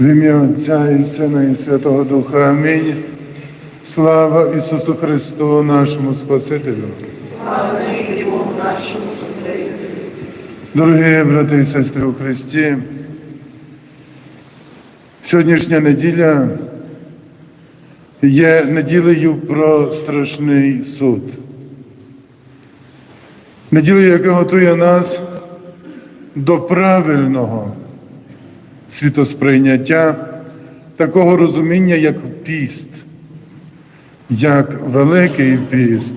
В ім'я Отця і Сина і Святого Духа. Амінь. Слава Ісусу Христу, нашому Спасителю. Слава Богу нашому Судові. Дорогі брати і сестри у Христі, сьогоднішня неділя є неділею про страшний суд. Неділею, яка готує нас до правильного світосприйняття, такого розуміння, як піст, як великий піст,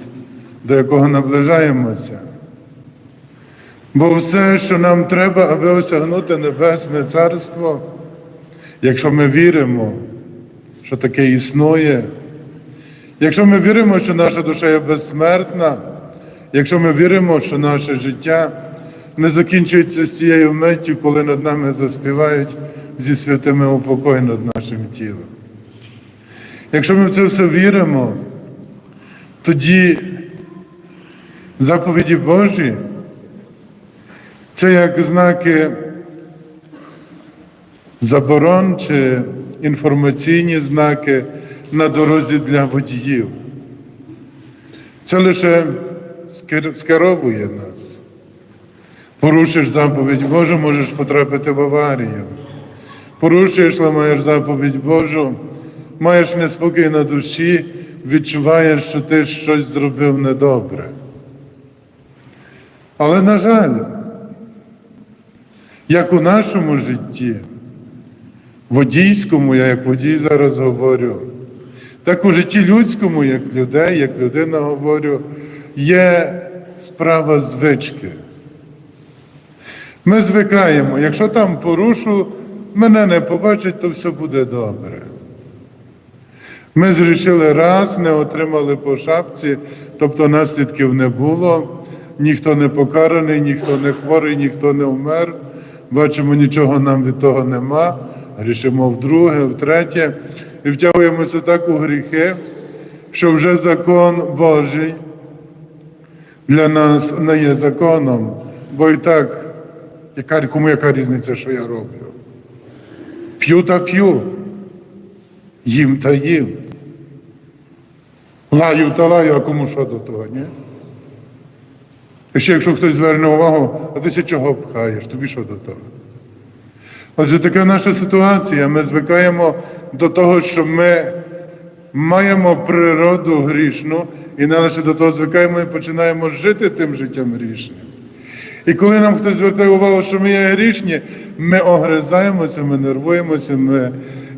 до якого наближаємося. Бо все, що нам треба, аби осягнути Небесне Царство, якщо ми віримо, що таке існує, якщо ми віримо, що наша душа є безсмертна, якщо ми віримо, що наше життя не закінчується з цією миттю, коли над нами заспівають зі святими упокой над нашим тілом. Якщо ми в це все віримо, тоді заповіді Божі це як знаки заборон чи інформаційні знаки на дорозі для водіїв. Це лише скеровує нас. Порушиш заповідь Божу, можеш потрапити в аварію. Порушуєш, ламаєш заповідь Божу, маєш неспокій на душі, відчуваєш, що ти щось зробив недобре. Але, на жаль, як у нашому житті, водійському, я як водій зараз говорю, так у житті людському, як людей, як людина говорю, є справа звички. Ми звикаємо, якщо там порушу, мене не побачать, то все буде добре. Ми зрішили раз, не отримали по шапці, тобто наслідків не було, ніхто не покараний, ніхто не хворий, ніхто не вмер. Бачимо, нічого нам від того нема. Грішимо вдруге, втретє, і втягуємося так у гріхи, що вже закон Божий для нас не є законом, бо і так, яка, кому яка різниця, що я роблю? П'ю та п'ю, їм та їм. Лаю та лаю, а кому що до того, ні? І ще якщо хтось зверне увагу, а ти ще чого пхаєш, тобі що до того? Отже, така наша ситуація. Ми звикаємо до того, що ми маємо природу грішну, і не лише до того звикаємо і починаємо жити тим життям грішним. І коли нам хтось звертає увагу, що ми є грішні, ми огризаємося, ми нервуємося, ми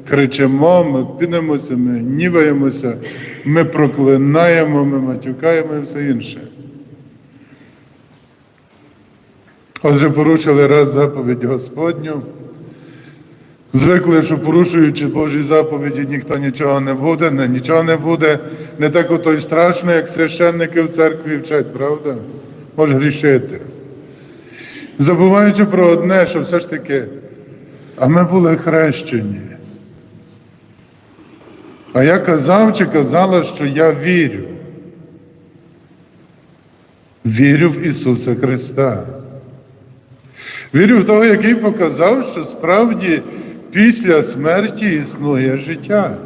кричимо, ми підемося, ми ніваємося, ми проклинаємо, ми матюкаємо і все інше. Отже, порушили раз заповідь Господню. Звикли, що порушуючи Божі заповіді, ніхто нічого не буде, не, нічого не буде. Не так ото й страшно, як священники в церкві вчать, правда? Може грішити. Забуваючи про одне, що все ж таки, а ми були хрещені. А я казав чи казала, що я вірю. Вірю в Ісуса Христа. Вірю в того, який показав, що справді після смерті існує життя.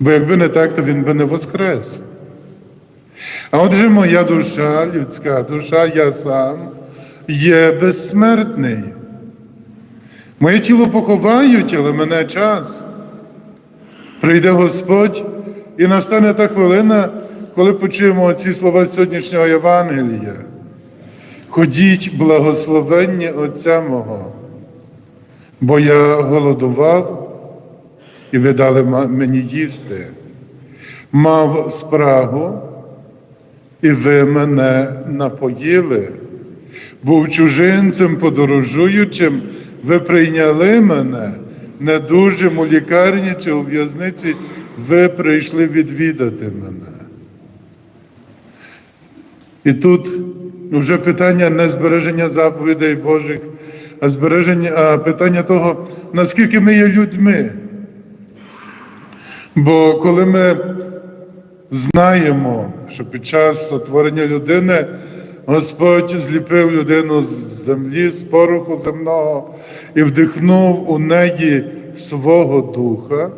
Бо якби не так, то він би не воскрес. А отже, моя душа, людська душа, я сам є безсмертний. Моє тіло поховають, але мене час. Прийде Господь, і настане та хвилина, коли почуємо ці слова сьогоднішнього Євангелія. Ходіть благословенні Отця мого, бо я голодував, і ви дали мені їсти, мав спрагу, і ви мене напоїли, був чужинцем, подорожуючим, ви прийняли мене, недужим у лікарні чи у в'язниці, ви прийшли відвідати мене. І тут вже питання не збереження заповідей Божих, а збереження, а питання того, наскільки ми є людьми. Бо коли ми знаємо, що під час сотворення людини Господь зліпив людину з землі, з пороху земного і вдихнув у неї свого духа.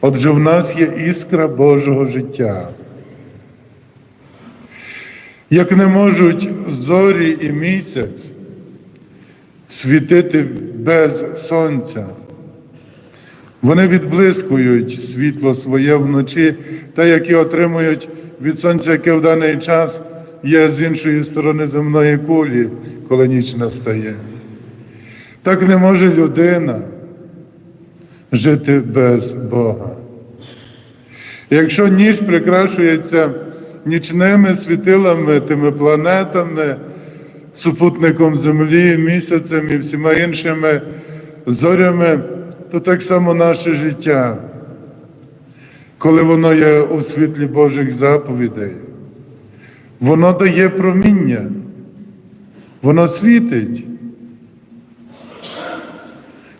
Отже, в нас є іскра Божого життя. Як не можуть зорі і місяць світити без сонця, вони відблискують світло своє вночі, те, яке отримують від сонця, яке в даний час є з іншої сторони земної кулі, коли ніч настає. Так не може людина жити без Бога. Якщо ніч прикрашується нічними світилами, тими планетами, супутником Землі, місяцем і всіма іншими зорями, то так само наше життя, коли воно є у світлі Божих заповідей, воно дає проміння, воно світить.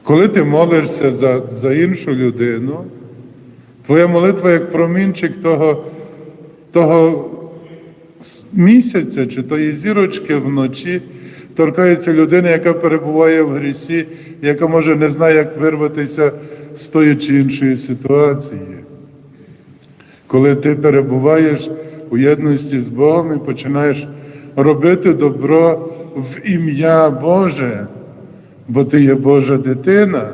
Коли ти молишся за, за іншу людину, твоя молитва як промінчик того, того місяця чи тої зірочки вночі торкається людини, яка перебуває в грісі, яка може не знає, як вирватися з тої чи іншої ситуації. Коли ти перебуваєш у єдності з Богом і починаєш робити добро в ім'я Боже, бо ти є Божа дитина.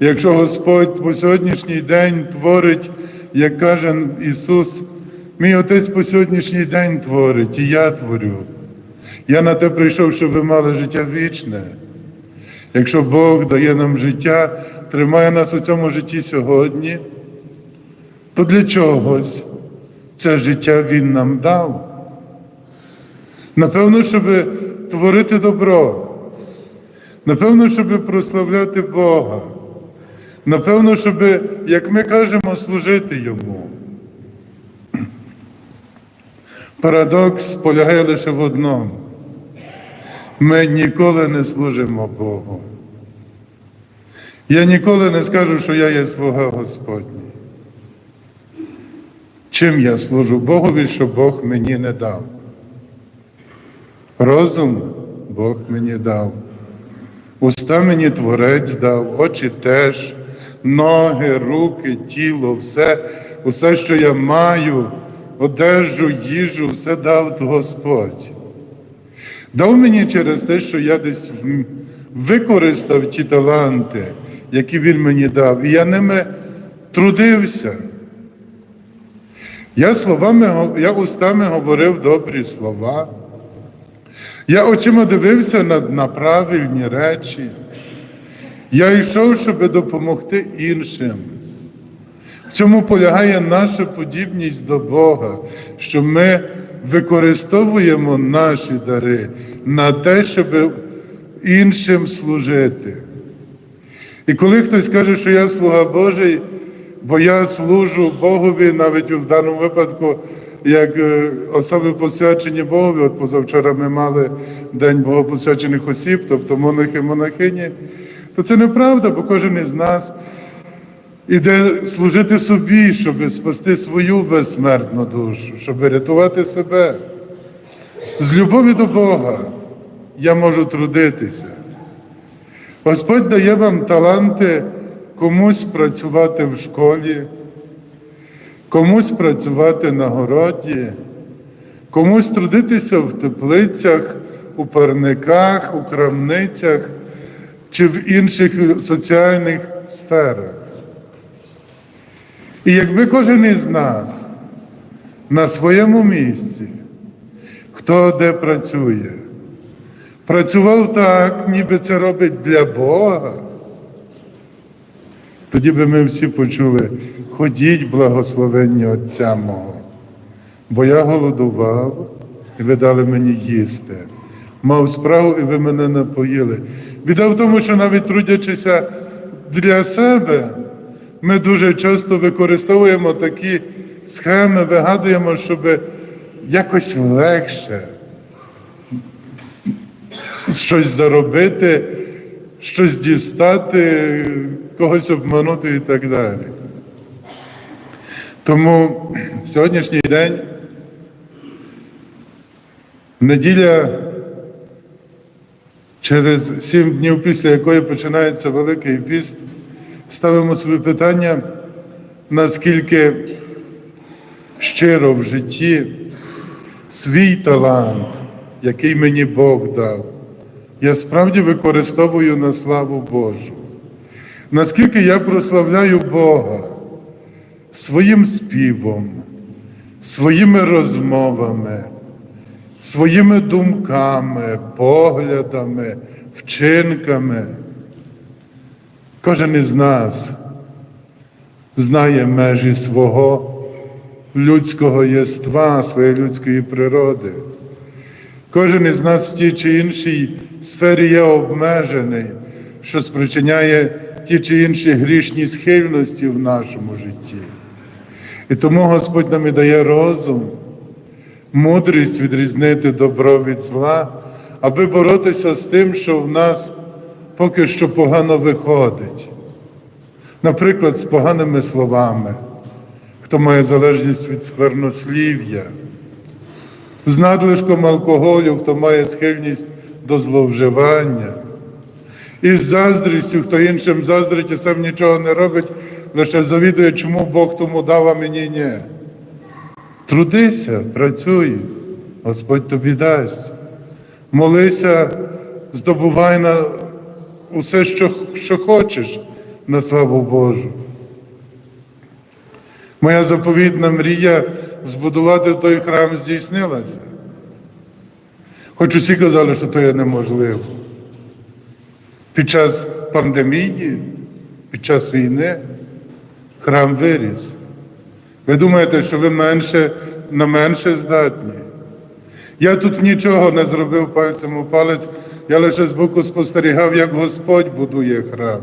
Якщо Господь по сьогоднішній день творить, як каже Ісус, мій Отець по сьогоднішній день творить, і я творю. Я на те прийшов, щоб ви мали життя вічне. Якщо Бог дає нам життя, тримає нас у цьому житті сьогодні, то для чогось це життя Він нам дав. Напевно, щоб творити добро. Напевно, щоб прославляти Бога. Напевно, щоб, як ми кажемо, служити Йому. Парадокс полягає лише в одному. Ми ніколи не служимо Богу. Я ніколи не скажу, що я є слуга Господній. Чим я служу Богові, що Бог мені не дав? Розум Бог мені дав. Уста мені Творець дав, очі теж, ноги, руки, тіло, все, усе, що я маю, одежу, їжу, все дав Господь. Дав мені через те, що я десь використав ті таланти, які Він мені дав, і я ними трудився. Я словами, я устами говорив добрі слова. Я очима дивився на, на правильні речі. Я йшов, щоб допомогти іншим. В цьому полягає наша подібність до Бога, що ми використовуємо наші дари на те, щоб іншим служити. І коли хтось каже, що я слуга Божий, бо я служу Богові, навіть в даному випадку, як е, особи посвячені Богові, от позавчора ми мали День богопосвячених осіб, тобто монахи монахині, то це неправда, бо кожен із нас іде служити собі, щоб спасти свою безсмертну душу, щоб рятувати себе. З любові до Бога я можу трудитися. Господь дає вам таланти комусь працювати в школі, комусь працювати на городі, комусь трудитися в теплицях, у парниках, у крамницях чи в інших соціальних сферах. І якби кожен із нас на своєму місці, хто де працює, працював так, ніби це робить для Бога, тоді би ми всі почули, ходіть благословенні Отця мого, бо я голодував, і ви дали мені їсти. Мав справу, і ви мене напоїли. Біда в тому, що навіть трудячися для себе, ми дуже часто використовуємо такі схеми, вигадуємо, щоб якось легше щось заробити, щось дістати, когось обманути і так далі. Тому сьогоднішній день Неділя, через сім днів після якої починається Великий піст, ставимо собі питання, наскільки щиро в житті свій талант, який мені Бог дав, я справді використовую на славу Божу. Наскільки я прославляю Бога своїм співом, своїми розмовами, своїми думками, поглядами, вчинками. Кожен із нас знає межі свого людського єства, своєї людської природи. Кожен із нас в тій чи іншій сфері є обмежений, що спричиняє ті чи інші грішні схильності в нашому житті. І тому Господь нам і дає розум, мудрість відрізнити добро від зла, аби боротися з тим, що в нас поки що погано виходить. Наприклад, з поганими словами, хто має залежність від сквернослів'я, з надлишком алкоголю, хто має схильність до зловживання, і з заздрістю, хто іншим заздрить і сам нічого не робить, лише завідує, чому Бог тому дав, а мені ні. Трудися, працюй, Господь тобі дасть. Молися, здобувай на усе, що, що хочеш, на славу Божу. Моя заповідна мрія збудувати той храм здійснилася. Хоч усі казали, що то є неможливо. Під час пандемії, під час війни храм виріс. Ви думаєте, що ви менше на менше здатні? Я тут нічого не зробив пальцем у палець, я лише збоку спостерігав, як Господь будує храм.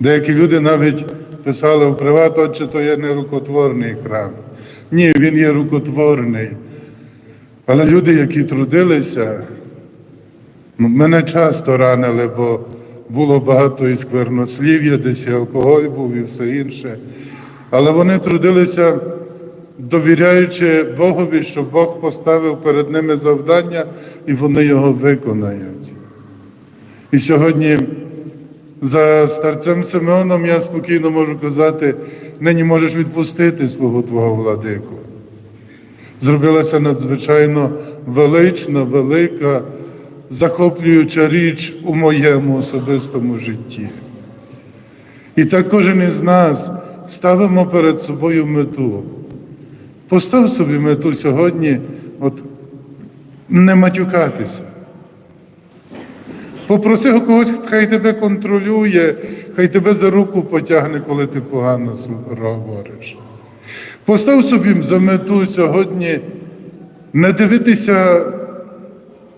Деякі люди навіть писали в приват, отче, то є не рукотворний храм. Ні, він є рукотворний. Але люди, які трудилися, мене часто ранили, бо було багато і сквернослів'я, десь і алкоголь був і все інше. Але вони трудилися, довіряючи Богові, що Бог поставив перед ними завдання, і вони його виконають. І сьогодні за старцем Симеоном я спокійно можу казати, нині можеш відпустити слугу Твого владику. Зробилася надзвичайно велична, велика, захоплююча річ у моєму особистому житті. І так кожен із нас ставимо перед собою мету. Постав собі мету сьогодні, от не матюкатися. Попроси у когось, хай тебе контролює, хай тебе за руку потягне, коли ти погано говориш. Постав собі за мету сьогодні не дивитися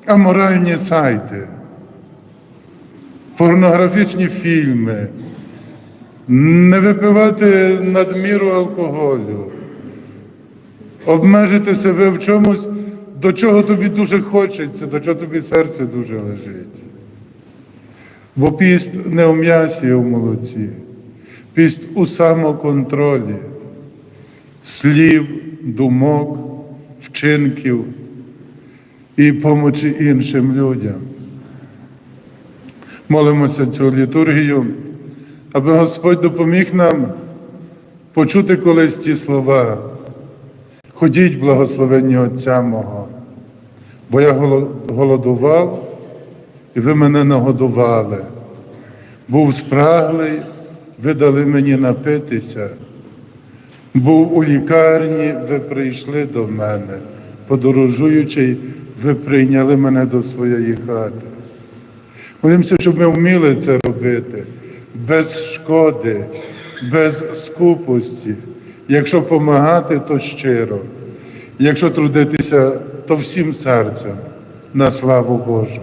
аморальні сайти, порнографічні фільми, не випивати надміру алкоголю, обмежити себе в чомусь, до чого тобі дуже хочеться, до чого тобі серце дуже лежить. Бо піст не у м'ясі, а у молоці, піст у самоконтролі, слів, думок, вчинків і помочі іншим людям. Молимося цю літургію, аби Господь допоміг нам почути колись ті слова. Ходіть, благословенні Отця мого, бо я голодував, і ви мене нагодували. Був спраглий, ви дали мені напитися. Був у лікарні, ви прийшли до мене. Подорожуючи, ви прийняли мене до своєї хати. Молимося, щоб ми вміли це робити без шкоди, без скупості. Якщо допомагати, то щиро. Якщо трудитися, то всім серцем на славу Божу.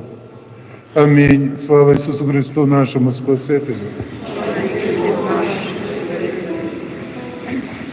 Амінь. Слава Ісусу Христу, нашому Спасителю.